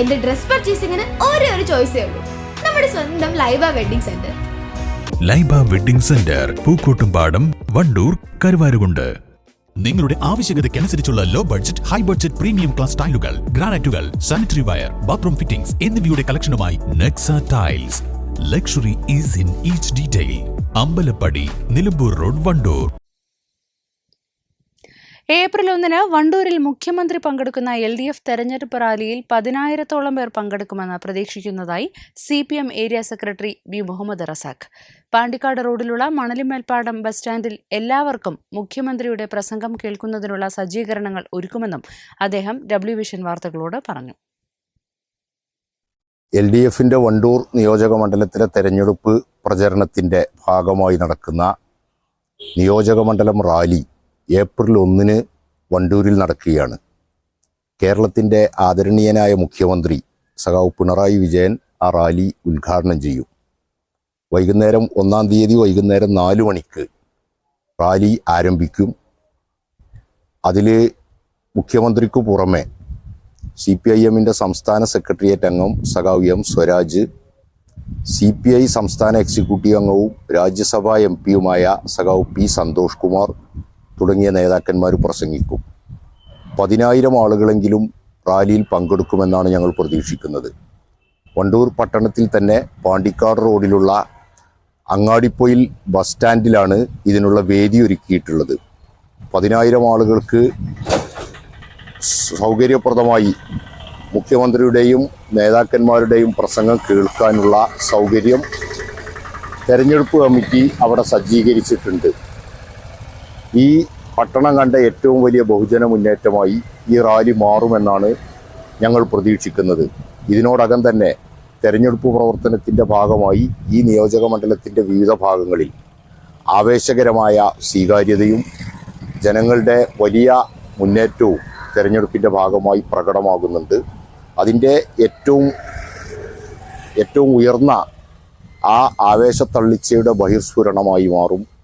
എന്റെ ഡ്രസ് പർച്ചേസിംഗിന് ഒരേ ഒരു ചോയ്സേ ഉള്ളൂ. നമ്മുടെ സ്വന്തം Laiba wedding centre. Laiba wedding centre Pookkottumpadam Wandoor Karuvarakundu. നിങ്ങളുടെ ആവശ്യകതയ്ക്കനുസരിച്ചുള്ള low budget high budget premium class ടൈലുകൾ ഗ്രാനൈറ്റുകൾ സാനിറ്ററി വയർ ബാത്റൂം ഫിറ്റിംഗ്സ് എന്നിവയുടെ കളക്ഷനുമായി Nexa tiles luxury is in each detail Ambalappadi Nilambur road Wandoor. April ഒന്നിന് വണ്ടൂരിൽ മുഖ്യമന്ത്രി പങ്കെടുക്കുന്ന L D F തെരഞ്ഞെടുപ്പ് റാലിയിൽ പതിനായിരത്തോളം പേർ പങ്കെടുക്കുമെന്ന് പ്രതീക്ഷിക്കുന്നതായി C P M area secretary B Muhammad Razak. Pandikkad റോഡിലുള്ള മണലിമേൽപ്പാടം ബസ് സ്റ്റാൻഡിൽ എല്ലാവർക്കും മുഖ്യമന്ത്രിയുടെ പ്രസംഗം കേൾക്കുന്നതിനുള്ള സജ്ജീകരണങ്ങൾ ഒരുക്കുമെന്നും അദ്ദേഹം ഡബ്ല്യു വിഷൻ വാർത്തകളോട് പറഞ്ഞു. എൽ ഡി എഫിന്റെ വണ്ടൂർ നിയോജക മണ്ഡലത്തിലെ തെരഞ്ഞെടുപ്പ് പ്രചരണത്തിന്റെ ഭാഗമായി നടക്കുന്ന നിയോജക മണ്ഡലം റാലി ഏപ്രിൽ ഒന്നിന് വണ്ടൂരിൽ നടക്കുകയാണ്. കേരളത്തിന്റെ ആദരണീയനായ മുഖ്യമന്ത്രി സഖാവ് പിണറായി വിജയൻ ആ റാലി ഉദ്ഘാടനം ചെയ്യും. വൈകുന്നേരം ഒന്നാം തീയതി വൈകുന്നേരം നാല് മണിക്ക് റാലി ആരംഭിക്കും. അതിൽ മുഖ്യമന്ത്രിക്ക് പുറമെ സി പി ഐ എമ്മിന്റെ സംസ്ഥാന സെക്രട്ടേറിയറ്റ് അംഗം സഖാവ് M Swaraj C P I സംസ്ഥാന എക്സിക്യൂട്ടീവ് അംഗവും രാജ്യസഭാ എം പിയുമായ സഖാവ് പി സന്തോഷ് കുമാർ തുടങ്ങിയ നേതാക്കന്മാർ പ്രസംഗിക്കും. പതിനായിരം ആളുകളെങ്കിലും റാലിയിൽ പങ്കെടുക്കുമെന്നാണ് ഞങ്ങൾ പ്രതീക്ഷിക്കുന്നത്. വണ്ടൂർ പട്ടണത്തിൽ തന്നെ പാണ്ടിക്കാട് റോഡിലുള്ള അങ്ങാടിപ്പൊയിൽ ബസ് സ്റ്റാൻഡിലാണ് ഇതിനുള്ള വേദി ഒരുക്കിയിട്ടുള്ളത്. പതിനായിരം ആളുകൾക്ക് സൗകര്യപ്രദമായി മുഖ്യമന്ത്രിയുടെയും നേതാക്കന്മാരുടെയും പ്രസംഗം കേൾക്കാനുള്ള സൗകര്യം തെരഞ്ഞെടുപ്പ് കമ്മിറ്റി അവിടെ സജ്ജീകരിച്ചിട്ടുണ്ട്. ഈ പട്ടണം കണ്ട ഏറ്റവും വലിയ ബഹുജന മുന്നേറ്റമായി ഈ റാലി മാറുമെന്നാണ് ഞങ്ങൾ പ്രതീക്ഷിക്കുന്നത്. ഇതിനോടകം തന്നെ തെരഞ്ഞെടുപ്പ് പ്രവർത്തനത്തിന്റെ ഭാഗമായി ഈ നിയോജക മണ്ഡലത്തിന്റെ വിവിധ ഭാഗങ്ങളിൽ ആവേശകരമായ സ്വീകാര്യതയും ജനങ്ങളുടെ വലിയ മുന്നേറ്റവും തെരഞ്ഞെടുപ്പിന്റെ ഭാഗമായി പ്രകടമാകുന്നുണ്ട്. അതിന്റെ ഏറ്റവും ഏറ്റവും ഉയർന്ന ആ ആവേശത്തള്ളിച്ചയുടെ ബഹിർസ്ഫുരണമായി മാറും.